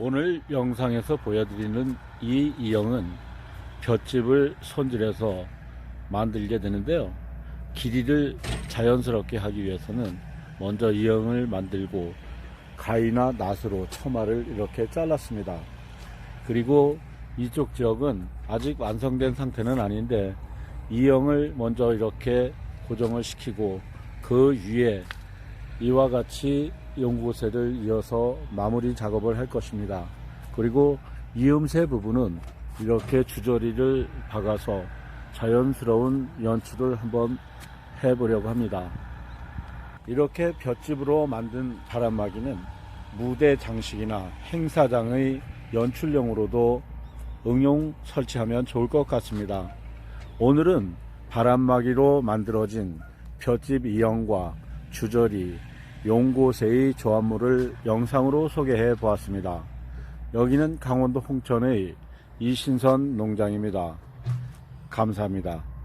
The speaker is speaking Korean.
오늘 영상에서 보여드리는 이 이형은 볏집을 손질해서 만들게 되는데요. 길이를 자연스럽게 하기 위해서는 먼저 이형을 만들고 가위나 낫으로 처마를 이렇게 잘랐습니다. 그리고 이쪽 지역은 아직 완성된 상태는 아닌데 이형을 먼저 이렇게 고정을 시키고 그 위에 이와 같이 연구세를 이어서 마무리 작업을 할 것입니다. 그리고 이음새 부분은 이렇게 주저리를 박아서 자연스러운 연출을 한번 해보려고 합니다. 이렇게 볏집으로 만든 바람막이는 무대 장식이나 행사장의 연출용으로도 응용 설치하면 좋을 것 같습니다. 오늘은 바람막이로 만들어진 볏집 이형과 주저리, 용고새의 조합물을 영상으로 소개해 보았습니다. 여기는 강원도 홍천의 이신선 농장입니다. 감사합니다.